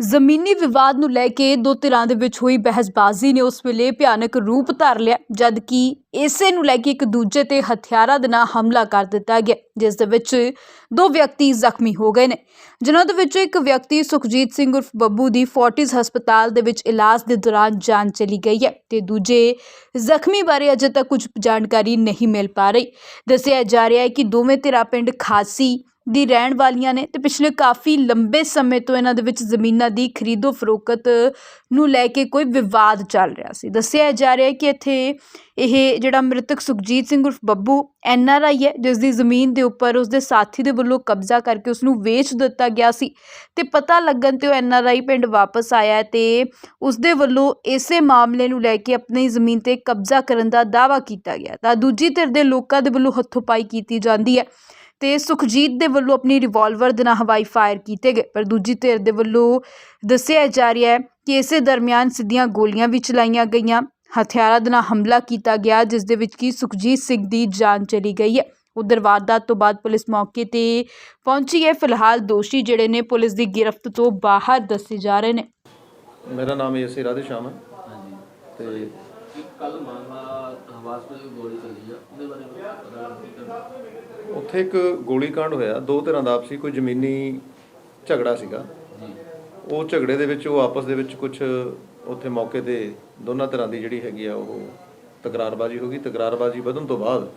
ਜ਼ਮੀਨੀ ਵਿਵਾਦ ਨੂੰ ਲੈ ਕੇ ਦੋ ਧਿਰਾਂ ਦੇ ਵਿੱਚ ਹੋਈ ਬਹਿਸਬਾਜ਼ੀ ਨੇ ਉਸ ਵੇਲੇ ਭਿਆਨਕ ਰੂਪ ਧਾਰ ਲਿਆ ਜਦ ਕਿ ਇਸੇ ਨੂੰ ਲੈ ਕੇ ਇੱਕ ਦੂਜੇ ਤੇ ਹਥਿਆਰਾਂ ਦੇ ਨਾਲ ਹਮਲਾ ਕਰ ਦਿੱਤਾ ਗਿਆ, ਜਿਸ ਦੇ ਵਿੱਚ ਦੋ ਵਿਅਕਤੀ ਜ਼ਖਮੀ ਹੋ ਗਏ ਨੇ। ਜਿਨ੍ਹਾਂ ਦੇ ਵਿੱਚੋਂ ਇੱਕ ਵਿਅਕਤੀ ਸੁਖਜੀਤ ਸਿੰਘ ਉਰਫ ਬੱਬੂ ਦੀ ਫੋਰਟਿਸ ਹਸਪਤਾਲ ਦੇ ਵਿੱਚ ਇਲਾਜ ਦੇ ਦੌਰਾਨ ਜਾਨ ਚਲੀ ਗਈ ਹੈ ਤੇ ਦੂਜੇ ਜ਼ਖਮੀ ਬਾਰੇ ਅਜੇ ਤੱਕ ਕੁਝ ਜਾਣਕਾਰੀ ਨਹੀਂ ਮਿਲ ਪਾ ਰਹੀ। ਦੱਸਿਆ ਜਾ ਰਿਹਾ ਹੈ ਕਿ ਦੋਵੇਂ ਧਿਰਾਂ ਪਿੰਡ ਖਾਸੀ ਦੀ ਰਹਿਣ ਵਾਲੀਆਂ ਨੇ ਤੇ ਪਿਛਲੇ ਕਾਫੀ ਲੰਬੇ ਸਮੇਂ ਤੋਂ ਇਹਨਾਂ ਦੇ ਵਿੱਚ ਜ਼ਮੀਨਾਂ ਦੀ ਖਰੀਦੋ ਫਰੋਖਤ ਨੂੰ ਲੈ ਕੇ ਕੋਈ ਵਿਵਾਦ ਚੱਲ ਰਿਹਾ ਸੀ। ਦੱਸਿਆ ਜਾ ਰਿਹਾ ਹੈ ਕਿ ਇੱਥੇ ਇਹ ਜਿਹੜਾ ਮ੍ਰਿਤਕ ਸੁਖਜੀਤ ਸਿੰਘ ਉਰਫ ਬੱਬੂ ਐਨ ਆਰ ਆਈ ਹੈ, ਜਿਸ ਦੀ ਜ਼ਮੀਨ ਦੇ ਉੱਪਰ ਉਸਦੇ ਸਾਥੀ ਦੇ ਵੱਲੋਂ ਕਬਜ਼ਾ ਕਰਕੇ ਉਸ ਨੂੰ ਵੇਚ ਦਿੱਤਾ ਗਿਆ ਸੀ ਤੇ ਪਤਾ ਲੱਗਣ ਤੇ ਉਹ ਐਨ ਆਰ ਆਈ ਪਿੰਡ ਵਾਪਸ ਆਇਆ ਹੈ ਤੇ ਉਸਦੇ ਵੱਲੋਂ ਇਸੇ ਮਾਮਲੇ ਨੂੰ ਲੈ ਕੇ ਆਪਣੀ ਜ਼ਮੀਨ ਤੇ ਕਬਜ਼ਾ ਕਰਨ ਦਾ ਦਾਅਵਾ ਕੀਤਾ ਗਿਆ ਤਾਂ ਦੂਜੀ ਧਿਰ ਦੇ ਲੋਕਾਂ ਦੇ ਵੱਲੋਂ ਹੱਥੋਂ-ਪਾਈ ਕੀਤੀ ਜਾਂਦੀ ਹੈ। ਤੇ ਸੁਖਜੀਤ ਦੇ ਵੱਲੋਂ ਆਪਣੀ ਰਿਵਾਲਵਰ ਦੇ ਨਾਲ ਹਵਾਈ ਫਾਇਰ ਕੀਤੇ ਗਏ। ਪਰ ਦੂਜੀ ਧਿਰ ਦੇ ਵੱਲੋਂ ਦੱਸਿਆ ਜਾ ਰਿਹਾ ਹੈ ਕਿ ਇਸੇ ਦਰਮਿਆਨ ਸਿੱਧੀਆਂ ਗੋਲੀਆਂ ਵੀ ਚਲਾਈਆਂ ਗਈਆਂ। ਹਥਿਆਰਾਂ ਦੇ ਨਾਲ ਹਮਲਾ ਕੀਤਾ ਗਿਆ ਜਿਸ ਦੇ ਵਿੱਚ ਕੀ ਸੁਖਜੀਤ ਸਿੰਘ ਦੀ ਜਾਨ ਚਲੀ ਗਈ ਹੈ। ਉਧਰ ਵਾਰਦਾਤ ਤੋਂ ਬਾਅਦ ਪੁਲਿਸ ਮੌਕੇ ਤੇ ਪਹੁੰਚੀ ਹੈ। ਫਿਲਹਾਲ ਦੋਸ਼ੀ ਜਿਹੜੇ ਨੇ ਪੁਲਿਸ ਦੀ ਗਿਰਫਤ ਤੋਂ ਬਾਹਰ ਦੱਸੇ ਜਾ ਰਹੇ ਨੇ। ਮੇਰਾ ਨਾਮ ਏਸੇ ਰਾਧੇ ਸ਼ਾਮ ਹੈ। ਹਾਂਜੀ। ਤੇ ਕੱਲ ਮਾਮਲਾ ਹਵਾਸ ਵਿੱਚ ਗੋਲੀ ਚੱਲੀ ਆ ਉਹਦੇ ਬਾਰੇ ਪਤਾ ਲੱਗਿਆ ਉੱਥੇ ਇੱਕ ਗੋਲੀकांड ਹੋਇਆ ਦੋ ਤਰ੍ਹਾਂ ਦਾ ਆਪਸੀ ਕੋਈ ਜ਼ਮੀਨੀ ਝਗੜਾ ਸੀਗਾ। ਉਹ ਝਗੜੇ ਦੇ ਵਿੱਚ ਉਹ ਆਪਸ ਦੇ ਵਿੱਚ ਕੁਝ ਉੱਥੇ ਮੌਕੇ ਤੇ ਦੋਨਾਂ ਤਰ੍ਹਾਂ ਦੀ ਜਿਹੜੀ ਹੈਗੀ ਆ ਉਹ ਤਕਰਾਰਬਾਜ਼ੀ ਹੋ ਗਈ। ਤਕਰਾਰਬਾਜ਼ੀ ਵਧਣ ਤੋਂ ਬਾਅਦ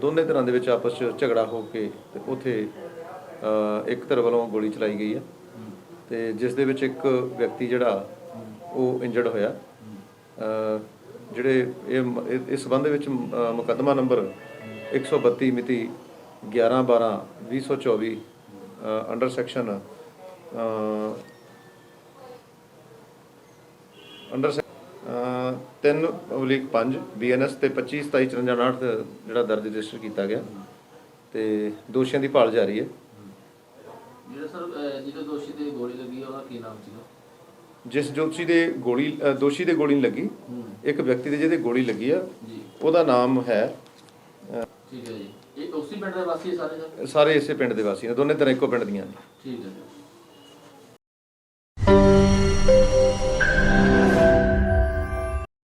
ਦੋਨੇ ਤਰ੍ਹਾਂ ਦੇ ਵਿੱਚ ਆਪਸ 'ਚ ਝਗੜਾ ਹੋ ਕੇ ਤੇ ਉੱਥੇ ਇੱਕ ਧਿਰ ਵੱਲੋਂ ਗੋਲੀ ਚਲਾਈ ਗਈ ਹੈ। ਤੇ ਜਿਸ ਦੇ ਵਿੱਚ ਇੱਕ ਵਿਅਕਤੀ ਜਿਹੜਾ ਉਹ ਇੰਜਰਡ ਹੋਇਆ। ਜਿਹੜੇ ਇਹ ਮ- ਇਹ- ਇਸ ਸੰਬੰਧ ਵਿੱਚ ਅ, ਮੁਕੱਦਮਾ ਨੰਬਰ 132 ਮਿਤੀ 11 12 2024 ਅੰਡਰ ਸੈਕਸ਼ਨ ਅੰਡਰ 3 ਅਬਲਿਕ 5 ਬੀਐਨਐਸ ਤੇ 25 27 54 ਜਿਹੜਾ ਦਰਜ ਰਜਿਸਟਰ ਕੀਤਾ ਗਿਆ ਤੇ ਦੋਸ਼ੀਆਂ ਦੀ ਭਾਲ ਜਾਰੀ ਹੈ। ਜਿਹੜਾ ਸਰ ਅਹ, ਦੋਸ਼ੀ ਤੇ ਗੋਲੀ ਲੱਗੀ ਉਹਦਾ ਕੀ ਨਾਮ ਸੀਗਾ? ਜਿਸ ਦੋਸ਼ੀ ਦੇ ਗੋਲੀ ਅ, ਦੋਸ਼ੀ ਦੇ ਗੋਲੀ ਨਹੀਂ ਲੱਗੀ ਇੱਕ ਵਿਅਕਤੀ ਦੇ ਜਿਹਦੇ ਗੋਲੀ ਲੱਗੀ ਆ ਜੀ। ਉਹਦਾ ਨਾਮ ਹੈ ਠੀਕ ਹੈ ਜੀ। ਇਹ ਉਸੇ ਪਿੰਡ ਦੇ ਵਾਸੀ ਹੈ ਸਾਰੇ ਸਰ? ਸਾਰੇ ਇਸੇ ਪਿੰਡ ਦੇ ਵਾਸੀ ਨੇ ਦੋਨੇ ਤਰ੍ਹਾਂ ਇੱਕੋ ਪਿੰਡ ਦੀਆਂ ਨੇ। ਠੀਕ ਹੈ ਜੀ।